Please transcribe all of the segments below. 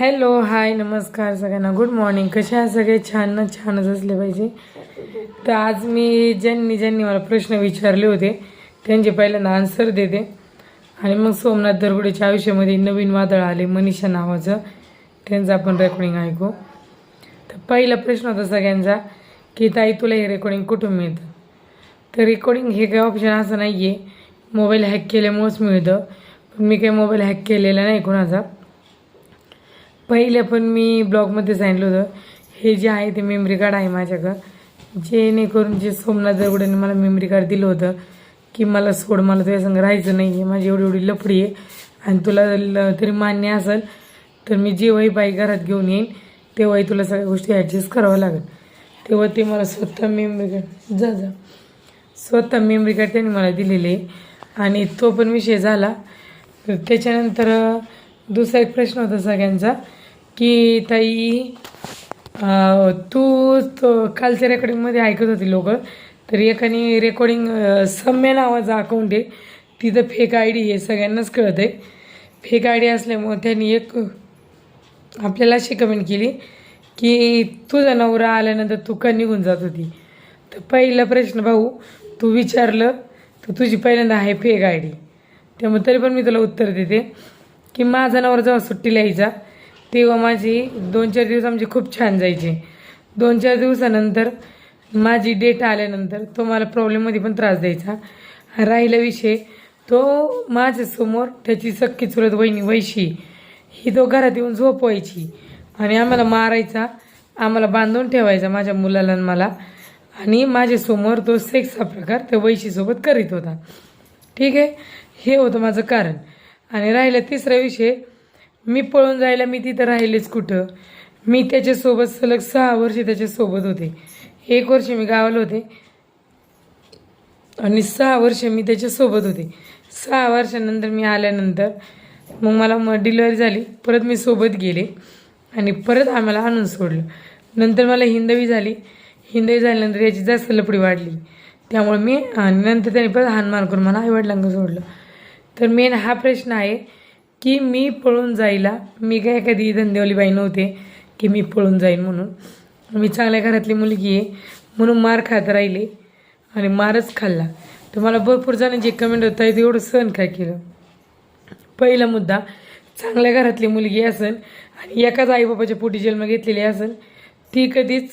Hello hi नमस्कार सगळ्यांना. Good morning कसे आहे सगळे? छान ना छानच असले पाहिजे. तर आज मी ज्यांनी ज्यांनी मला प्रश्न विचारले होते त्यांचे पहिल्यांदा आन्सर देते. आणि मग सोमनाथ दरगुडेच्या आयुष्यामध्ये नवीन वादळ आले मनीषा नावाचं. त्यांचं आपण रेकॉर्डिंग ऐकू. तर पहिला प्रश्न होता सगळ्यांचा की ताई तुला हे रेकॉर्डिंग कुठून मिळतं? तर रेकॉर्डिंग हे काही ऑप्शन असं नाही आहे मोबाईल हॅक केल्यामुळंच मिळतं. पण मी काही मोबाईल हॅक केलेला नाही कोणाचा. पहिले पण मी ब्लॉगमध्ये सांगितलं होतं हे जे आहे ते मेमरी कार्ड आहे माझ्याकडं. जेणेकरून जे सोमनाथ दगडाने मला मेमरी कार्ड दिलं होतं की मला सोड मला तुझ्या संग राहायचं नाही आहे माझी एवढी एवढी लफडी आहे आणि तुला ल- तरी मान्य असेल तर मी जेव्हाही बाई घरात घेऊन येईन तेव्हाही तुला सगळ्या गोष्टी ॲडजस्ट करावं लागेल. तेव्हा ते मला स्वतः मेमरी कार्ड जा जा. स्वतः मेमरी कार्ड त्यांनी मला दिलेले. आणि तो पण विषय झाला. तर त्याच्यानंतर दुसरा एक प्रश्न होता सगळ्यांचा की ताई तू कालच्या रेकॉर्डिंगमध्ये ऐकत होती लोक. तर एकाने रेकॉर्डिंग सम्य नावाचा अकाउंट आहे. तिथं फेक आय डी हे सगळ्यांनाच कळत आहे फेक आय डी असल्यामुळं त्यांनी एक आपल्याला अशी कमेंट केली की तुझा नवरा आल्यानंतर तू का निघून जात होती? तर पहिला प्रश्न भाऊ तू विचारलं तर तुझी पहिल्यांदा आहे फेक आय डी त्यामुळे तरी पण मी तुला उत्तर देते की माझा नवरा जेव्हा सुट्टीला यायचा तेव्हा माझी दोन चार दिवस आमची खूप छान जायचे. दोन चार दिवसानंतर माझी डेट आल्यानंतर तो मला प्रॉब्लेममध्ये पण त्रास द्यायचा. राहिला विषय तो माझ्यासमोर त्याची सख्खी चुलत वहिनी वैशी ही तो घरात येऊन झोपवायची आणि आम्हाला मारायचा आम्हाला बांधून ठेवायचा माझ्या मुलाला मला. आणि माझ्यासमोर तो सेक्सचा प्रकार त्या वैशीसोबत करीत होता. ठीक आहे? हे होतं माझं कारण. आणि राहिलं तिसरा विषय मी पळून जायला मी तिथं राहिलेच कुठं? मी त्याच्यासोबत सलग सहा वर्ष त्याच्यासोबत होते. एक वर्ष मी गावाला होते. आणि सहा वर्ष मी त्याच्यासोबत होते. सहा वर्षानंतर मी आल्यानंतर मग मला मग डिलिव्हरी झाली. परत मी सोबत गेले. आणि परत आम्हाला आणून सोडलं. नंतर मला हिंदवी झाली. हिंदवी झाल्यानंतर याची जास्त लपडी वाढली. त्यामुळे मी आणि नंतर त्याने परत हानमान करून मला आईवडिलांना सोडलं. तर मेन हा प्रश्न आहे की मी पळून जायला मी काय एखादी धंदेवाली बाई नव्हते की मी पळून जाईन म्हणून. मी चांगल्या घरातली मुलगी आहे म्हणून मार खात राहिले आणि मारच खाल्ला. तर मला भरपूर जणांची कमेंट होत आहे एवढं सहन काय केलं? पहिला मुद्दा चांगल्या घरातली मुलगी असेल आणि एकाच आईबापाच्या पोटी जन्म घेतलेली असेल ती कधीच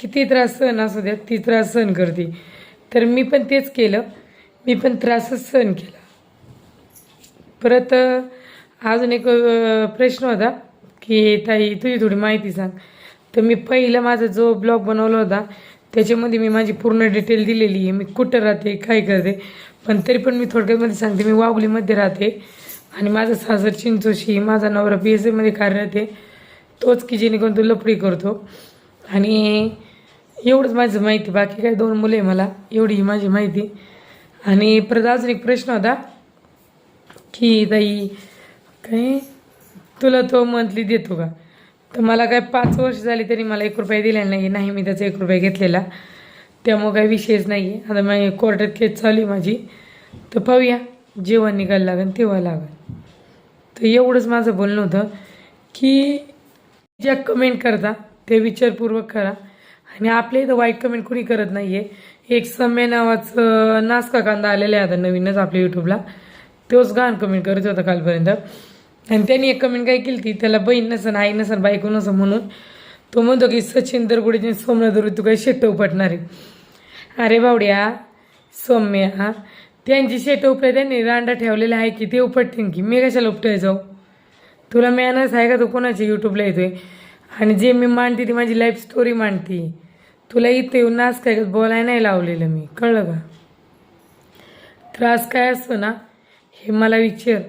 किती त्रास सहन असू द्या ती त्रास सहन करते. तर मी पण तेच केलं मी पण त्रासच सहन केला. परत अजून एक प्रश्न होता की ताई तुझी थोडी माहिती सांग. तर मी पहिला माझा जो ब्लॉग बनवला होता त्याच्यामध्ये मी माझी पूर्ण डिटेल दिलेली आहे. मी कुठं राहते काय करते पण तरी पण मी थोडक्यामध्ये सांगते मी वाघुलीमध्ये राहते. आणि माझा सासर चिंचोशी माझा नवरा पी एस एमध्ये कार्यरत आहे. तोच की जेणेकरून तो लपडी करतो. आणि एवढंच माझं माहिती बाकी काय दोन मुलं आहे मला एवढी ही माझी माहिती. आणि परत अजून एक प्रश्न होता की ताई काय? तुला तो मंथली देतो का? तर मला काय पाच वर्ष झाली तरी मला एक रुपया दिलेला नाही नाही मी त्याचा एक रुपया घेतलेला. त्यामुळं काही विषयच नाही आहे आता माझी कोर्टात केस चालू आहे माझी. तर पाहूया. जेव्हा निघायला लागेल तेव्हा लागेल तर एवढंच माझं बोलणं होतं की ज्या कमेंट करता ते विचारपूर्वक करा. आणि आपल्या इथं वाईट कमेंट कुणी करत नाही आहे एक सम्य नावाचं नासका कांदा आलेला आहे आता नवीनच आपल्या यूट्यूबला तोच घाण कमेंट करत होता कालपर्यंत. आणि त्यांनी एक कमेंट काय केली ती त्याला बहीण नसन आई नसन बायको नसन म्हणून. तो म्हणतो की सचिन दरगुडे सोमनाथ तू काही शेट उपटणार आहे. अरे बावड्या सौम्य हा त्यांची शेट उपटे त्यांनी रांडा ठेवलेला आहे की ते उपटतील की? मी कशाला उपटाय जाऊ? तुला मॅनर्स आहे का? तू कोणाची यूट्यूबला येतोय? आणि जे मी मांडते ती माझी लाईफ स्टोरी मांडते. तुला इथे येऊन नाच काय बोलायला नाही लावलेलं मी. कळलं का? त्रास काय असतो ना? हे मला विचार.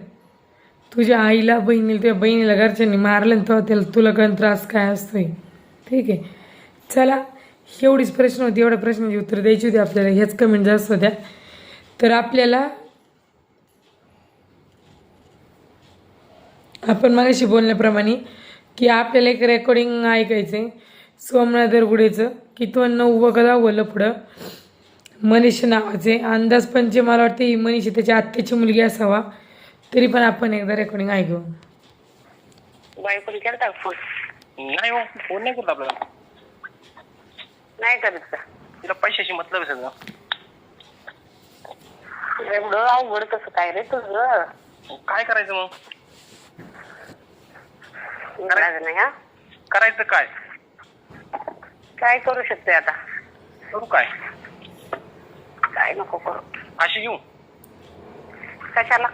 तुझ्या आईला बहिणीला तुझ्या बहिणीला घरच्यांनी मारलं ना तेव्हा त्याला तुला कण त्रास काय असतोय? ठीक आहे. चला एवढीच प्रश्न होती एवढ्या प्रश्नाची उत्तर द्यायची होती आपल्याला. ह्याच कमेंट जास्त होत्या. तर आपल्याला आपण मगाशी बोलण्याप्रमाणे की आपल्याला एक रेकॉर्डिंग ऐकायचं आहे सोमनाथ दरगुडेचं की तो नऊ का दहावं पुढं. मनीष नावाचे. अंदाज पंचे मला वाटते ही मनीष त्याच्या आत्याची मुलगी असावा. तरी पण आपण एकदा रेकॉर्डिंग ऐकू. बायकोने केलता का फोन नाही हो फोन नाही करत आपल्याला. नाही करत का? तिला पैशाशी मतलब आहे सगळं. एवढं अवघड कसं काय रे तुझं? काय करायचं मग? नाही हा? करायचं काय? काय करू शकते आता? करू काय? काय नको करू. फाशी घेऊ? कशाला?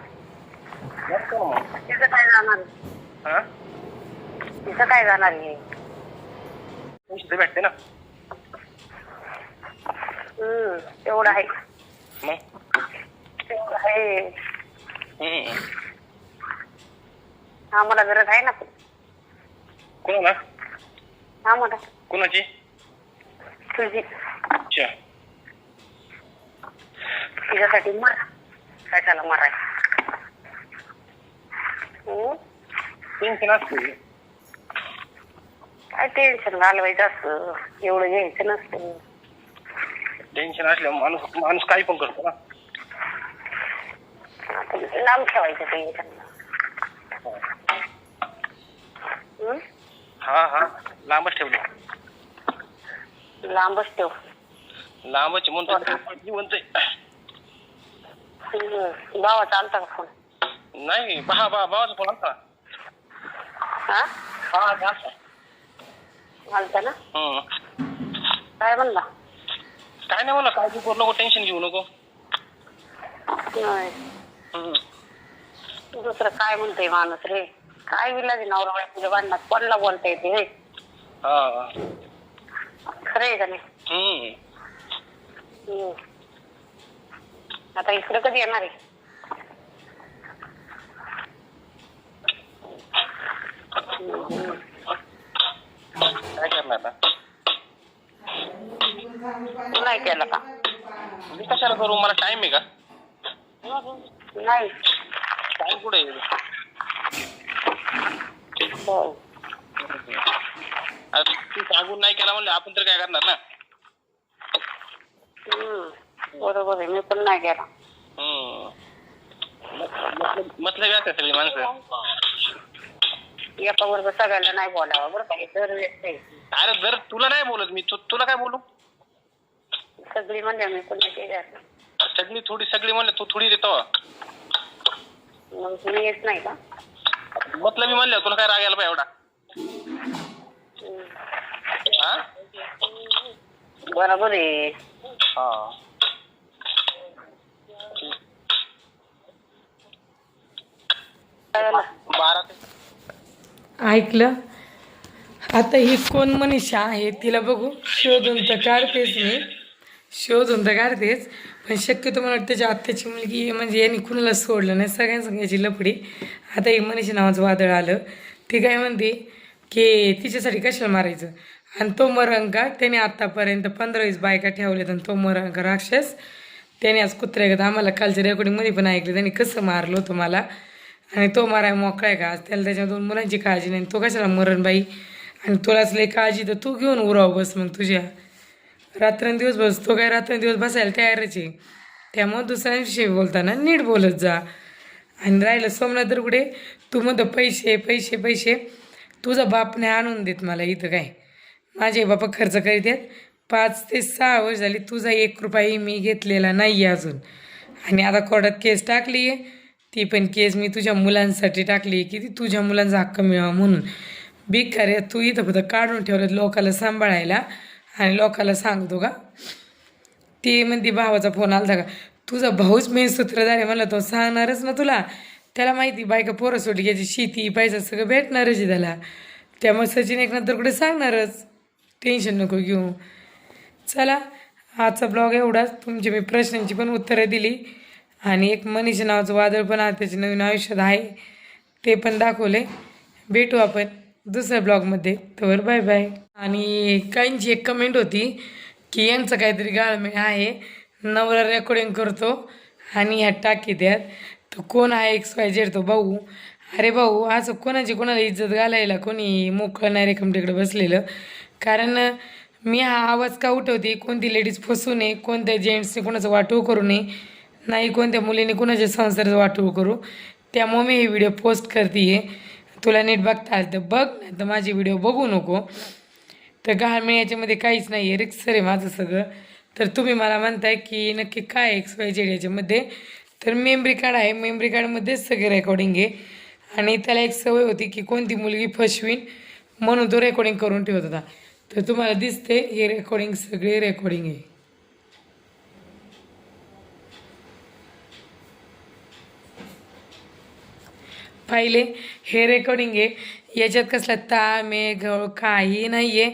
तिचं काय जाणार? हा? तिचं काय जाणार तर भेटते ना. हम्म तेवढं आहे. मग? तेवढं आहे. हम्म. आम्हाला गरज आहे ना. कोणाला? आम्हाला. कोणाची? तुझी. अच्छा. तिच्यासाठी मर. कशाला मराय? टेन्शन असते काय टेन्शन घालवायचं असतं एवढं घ्यायचं नसतं. टेन्शन असल्यावर माणूस माणूस काही पण करतो ना. आता लांब ठेवायचं टेन्शन हा हा. लांबच ठेवले. लांबच ठेव. लांबच म्हणतोय जिवंत आहे. हम्म. का फोन नाही बहा बा भावाचा फोन आलता हा हा आलता. आलता ना हम्म. काय म्हणला काय नाही बोला काळजी करू नको टेन्शन घेऊ नको नाही. हम्म. दुसरं काय म्हणतोय माणूस रे काय विलाज नवरा बायकोच्या भांडणात कोणाला बोलता येते रे हा खरं आहे का नाही हम्म. हम्म. आता इकडे कधी येणार आहे काय करणार आता? तू नाही केलं का? मी कशाला करू? मला टाइम आहे का? नाही. टाइम कुठे तू सांगून नाही केला म्हणलं आपण तर काय करणार ना? हम्म. बरोबर आहे. मी पण नाही गेला हम्म. मतलब- मतलब असतात सगळी माणसं. एका बरोबर सगळ्याला नाही बोलावं बरं का? दर आहे. अरे जर तुला नाही बोलत मी तू तुला काय बोलू? सगळी म्हणजे मी नाही केलं सगळी थोडी सगळी म्हणलं तू थोडी देतो मग तुम्ही येत नाही का? मतलब मी म्हणलं तुला काय राग यायला पाहिजे एवढा? हम्म. हा? बरोबर आहे. हा? बारा ते ऐकलं? आता ही कोण मनीषा आहे तिला बघू. शोधून तर काढतेच मी. शोधून तर काढतेच. पण शक्यतो मला वाटतं त्याच्या आत्याची मुलगी म्हणजे यांनी कुणाला सोडलं नाही सगळ्यांसंग म्हणजे याची लपडी आता ही मनीषा नावाचं वादळ आलं. ती काय म्हणते की तिच्यासाठी कशाला मारायचं? आणि तो मरंका त्याने आत्तापर्यंत पंधरा वीस बायका ठेवल्यात आणि तो मरंका राक्षस त्याने आज कुत्र्या आम्हाला कालच्या रेकॉर्डिंगमध्ये पण ऐकलं. त्यांनी कसं मारलं होतं मला? आणि तो माराय मोकळा आहे का? आज त्याला त्याच्या दोन मुलांची काळजी नाही. तो कशाला मरण बाई? आणि तुलाच लई काळजी तर तू घेऊन उराव बस मग तुझ्या. रात्रंदिवस बस तो काय रात्रंदिवस बसायला तयारच आहे. त्यामुळं दुसऱ्यांविषयी बोलताना नीट बोलत जा. आणि राहिलं सोमनाथ तर कुठे? तू म्हणतो पैसे पैसे पैसे. तुझा बाप नाही आणून देत मला इथं काय. माझे बापा खर्च करीत आहेत. पाच ते सहा वर्ष झाली तुझा एक रुपयाही मी घेतलेला नाही आहे अजून. आणि आता कोर्टात केस टाकली आहे ती पण केस मी तुझ्या मुलांसाठी टाकली की ती तुझ्या मुलांचा हक्क मिळावा म्हणून. भिकार आहे तू इथं फक्त काढून ठेवलं लोकाला सांभाळायला आणि लोकाला सांगतो का? ते म्हणते भावाचा फोन आला का? तुझा भाऊच मेन सूत्रधार आहे म्हणलं तो. सांगणारच ना तुला. त्याला माहिती बायका पोरं सोडली घ्यायची शेती पैसा सगळं भेटणारच आहे त्याला. त्यामुळे सचिन एक नंतर कुठे सांगणारच. टेन्शन नको घेऊ. चला आजचा ब्लॉग एवढाच. तुमचे मी प्रश्नांची पण उत्तरं दिली. आणि एक मनीष नावाचं वादळ पण आहे त्याचे नवीन आयुष्यात आहे. ते पण दाखवले. भेटू आपण दुसऱ्या ब्लॉगमध्ये. तर बाय बाय. आणि काहींची एक कमेंट होती की यांचं काहीतरी गाळमेळ आहे. नवरा रेकॉर्डिंग करतो आणि ह्या टाकी द्यात. तर कोण आहे एक्स वाय झेड तो भाऊ. अरे भाऊ असं कोणाची कोणाला इज्जत घालायला कोणी मोकळं नाही रेकम तिकडं बसलेलं. कारण मी हा आवाज का उठवते? कोणती लेडीज फसू नये कोणत्या जेंट्सने कोणाचं वाटू करू नये? नाही कोणत्या मुलीने कुणाच्या संसाराचं वाटू करू? त्यामुळे मी हे व्हिडिओ पोस्ट करते तुला नीट बघता आलं तर बघ नाही तर माझी व्हिडिओ बघू नको. तर घालमे याच्यामध्ये काहीच नाही आहे रिक्सर आहे माझं सगळं. तर तुम्ही मला म्हणताय की नक्की काय एक्स वाय झेड याच्यामध्ये? तर मेमरी कार्ड आहे. मेमरी कार्डमध्येच सगळे रेकॉर्डिंग आहे. आणि त्याला एक सवय होती की कोणती मुलगी फसवीन म्हणून तो रेकॉर्डिंग करून ठेवत होता. तर तुम्हाला दिसते हे रेकॉर्डिंग सगळे रेकॉर्डिंग आहे. पाहिले. हे रेकॉर्डिंग आहे. याच्यात कसला ताळ मेघ काही नाही आहे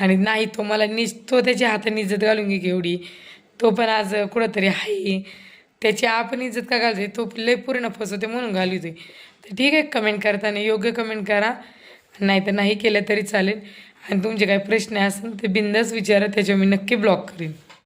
आणि नाही तो मला निज तो त्याच्या हाताने इज्जत घालून घे एवढी. तो पण आज कुठंतरी आहे. त्याची आपण इज्जत का घालते तो लय पूर्ण फसवते म्हणून घालवते तर ठीक आहे कमेंट करताना योग्य कमेंट करा. नाही तर नाही केलं तरी चालेल. आणि तुमचे काही प्रश्न असेल ते बिंदास विचारा. त्याच्यावर मी नक्की ब्लॉक करीन.